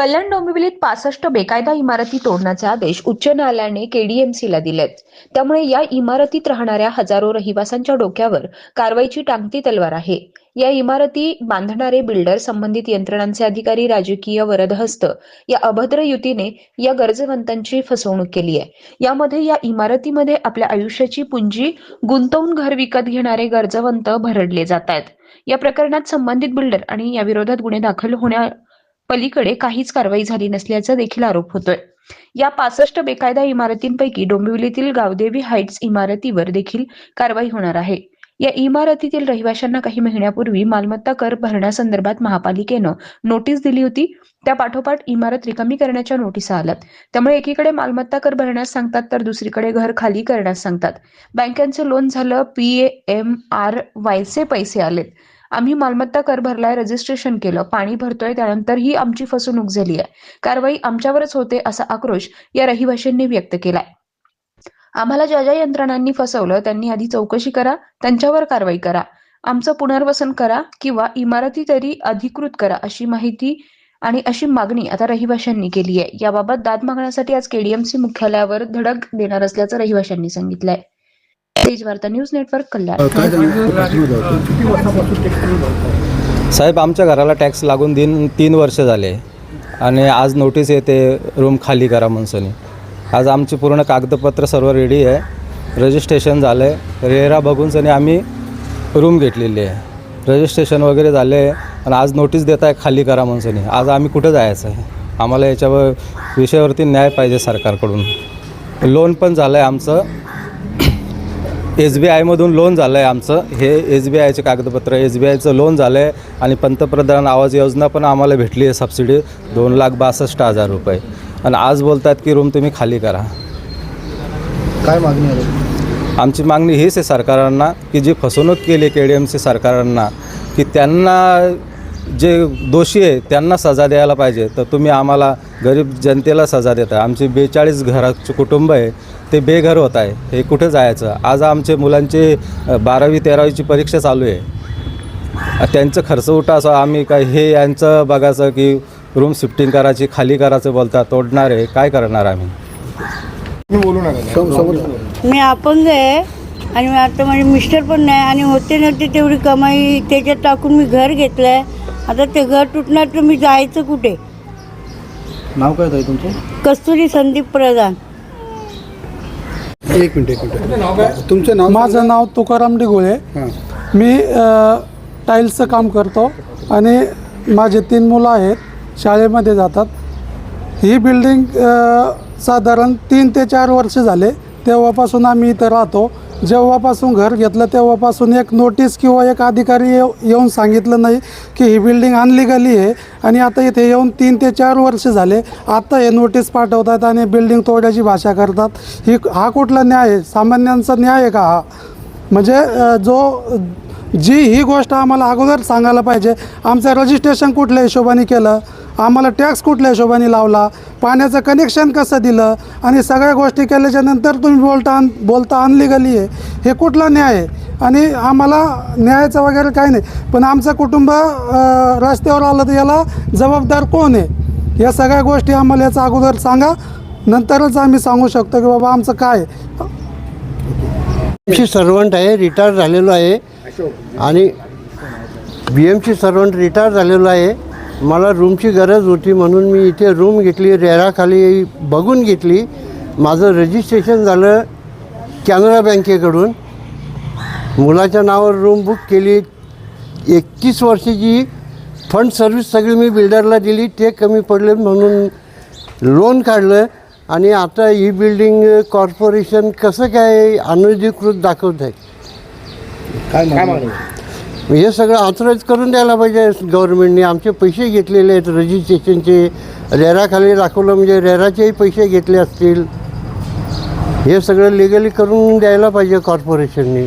कल्याण डोंबिवलीत पासष्ट बेकायदा इमारती तोडण्याचे आदेश उच्च न्यायालयाने केडीएमसीला दिलेत. त्यामुळे या इमारतीत राहणाऱ्या हजारो रहिवाशांच्या डोक्यावर कारवाईची टांगती तलवार आहे. या इमारती बांधणारे बिल्डर संबंधित यंत्रणांचे अधिकारी राजकीय वरदहस्त या अभद्र युतीने या गरजवंतांची फसवणूक केली आहे. यामध्ये या इमारतीमध्ये आपल्या आयुष्याची पुंजी गुंतवून घर विकत घेणारे गरजवंत भरडले जात आहेत. या प्रकरणात संबंधित बिल्डर आणि या विरोधात गुन्हे दाखल होण्या पलीकडे काहीच कारवाई झाली नसल्याचा देखील आरोप होतोय. या पासष्ट बेकायदा इमारतींपैकी डोंबिवलीतील गावदेवी हाईट्स इमारतीवर देखील कारवाई होणार आहे. या इमारतीतील रहिवाशांना काही महिन्यापूर्वी मालमत्ता कर भरण्यासंदर्भात महापालिकेनं नोटीस दिली होती. त्या पाठोपाठ इमारत रिकामी करण्याच्या नोटिसा आल्यात. त्यामुळे एकीकडे मालमत्ता कर भरण्यास सांगतात तर दुसरीकडे घर खाली करण्यास सांगतात. बँकांचं लोन झालं पी एम आर वायचे पैसे आलेत. आम्ही मालमत्ता कर भरलाय रजिस्ट्रेशन केलं पाणी भरतोय त्यानंतर ही आमची फसवणूक झाली आहे. कारवाई आमच्यावरच होते असा आक्रोश या रहिवाशांनी व्यक्त केलाय. आम्हाला ज्या ज्या यंत्रणांनी फसवलं त्यांनी आधी चौकशी करा त्यांच्यावर कारवाई करा. आमचं पुनर्वसन करा किंवा इमारती तरी अधिकृत करा अशी माहिती आणि अशी मागणी आता रहिवाशांनी केली आहे. याबाबत दाद मागण्यासाठी आज केडीएमसी मुख्यालयावर धडक देणार असल्याचं रहिवाशांनी सांगितलंय. तेज वार्ता न्यूज नेटवर्क कल्याण काय साहेब आमच्या घराला टॅक्स लागून दिन तीन वर्ष झाले. आणि आज नोटीस येते रूम खाली करा म्हणून. आज आमची पूर्ण कागदपत्र सर्व रेडी आहे. रजिस्ट्रेशन झालं आहे रेरा बघून सनी आम्ही रूम घेतलेली आहे. रजिस्ट्रेशन वगैरे झाले आहे आणि आज नोटीस देत आहे खाली करा म्हणून आज आम्ही कुठं जायचं आहे? आम्हाला याच्यावर विषयावरती न्याय पाहिजे सरकारकडून. लोन पण झालं आहे आमचं. एस बी आयमधून लोन झालं आहे आमचं. हे एस बी आयचे कागदपत्र एस बी आयचं लोन झालं आहे आणि पंतप्रधान आवाज योजना पण आम्हाला भेटली आहे सबसिडी दोन लाख बासष्ट हजार रुपये. आणि आज बोलतात की रूम तुम्ही खाली करा. काय मागणी आहे? आमची मागणी हीच आहे सरकारांना की जी फसवणूक केली के डी एम सी सरकारांना की त्यांना जे दोषी आहे त्यांना सजा द्यायला पाहिजे. तर तुम्ही आम्हाला गरीब जनतेला सजा देता आमची बेचाळीस घराचे कुटुंब आहे ते बेघर होत आहे. हे कुठे जायचं? आज आमचे मुलांचे बारावी तेरावीची परीक्षा चालू आहे. त्यांचं खर्च उठा असं आम्ही काय हे यांचं बघायचं की रूम शिफ्टिंग करायची खाली करायचं बोलता तोडणार आहे. काय करणार आम्ही? समोर मी अपंग आहे आणि आता माझे मिस्टर पण नाही आणि होते नव्हते तेवढी कमाई त्याच्यात टाकून मी घर घेतलं आहे आता ते घर तुटणार तर मी जायचं कुठे? नाव काय आहे तुमचं? कस्तुरी संदीप प्रधान. एक मिनिट एक मिनिट. तुमचं नाव माझं नाव तुकाराम डिगोळे. हां. मी अ, टाईल्सचं काम करतो आणि माझे तीन मुलं आहेत शाळेमध्ये जातात. ही बिल्डिंग अ, साधारण तीन ते चार वर्ष झाले. तेव्हापासून आम्ही इथं राहतो. जेव्हापासून घर घेतलं तेव्हापासून एक नोटीस किंवा एक अधिकारी येऊ येऊन सांगितलं नाही की ही बिल्डिंग अनलिगली आहे. आणि आता इथे येऊन तीन ते चार वर्ष झाले आता हे नोटीस पाठवतात आणि बिल्डिंग तोड्याची भाषा करतात. ही हा कुठला न्याय आहे? सामान्यांचा न्याय आहे का हा? म्हणजे जो जी ही गोष्ट आम्हाला अगोदर सांगायला पाहिजे. आमचं रजिस्ट्रेशन कुठल्या हिशोबाने केलं? आम्हाला टॅक्स कुठल्या हिशोबाने लावला? पाण्याचं कनेक्शन कसं दिलं? आणि सगळ्या गोष्टी केल्याच्यानंतर तुम्ही बोलता आण बोलता अनलिगली आहे. हे कुठला न्याय आहे? आणि आम्हाला न्यायाचं वगैरे काही नाही. पण आमचं कुटुंब रस्त्यावर आलं तर याला जबाबदार कोण आहे? या सगळ्या गोष्टी आम्हाला याचा अगोदर सांगा. नंतरच आम्ही सांगू शकतो की बाबा आमचं काय आहे. सर्वंट आहे रिटायर झालेलो आहे. आणि B M C servant retire झालेलो आहे. मला रूमची गरज होती म्हणून मी इथे रूम घेतली रेराखाली बघून घेतली. माझं रजिस्ट्रेशन झालं कॅनरा बँकेकडून. मुलाच्या नावावर रूम बुक केली. एकतीस वर्षाची फंड सर्व्हिस सगळी मी बिल्डरला दिली. ते कमी पडले म्हणून लोन काढलं. आणि आता ही बिल्डिंग कॉर्पोरेशन कसं काय अनधिकृत दाखवत आहे काय हे सगळं ऑथराईज करून द्यायला पाहिजे. गव्हर्नमेंटने आमचे पैसे घेतलेले आहेत रजिस्ट्रेशनचे. रेराखाली दाखवलं म्हणजे रेराचेही पैसे घेतले असतील. हे सगळं लिगली करून द्यायला पाहिजे कॉर्पोरेशनने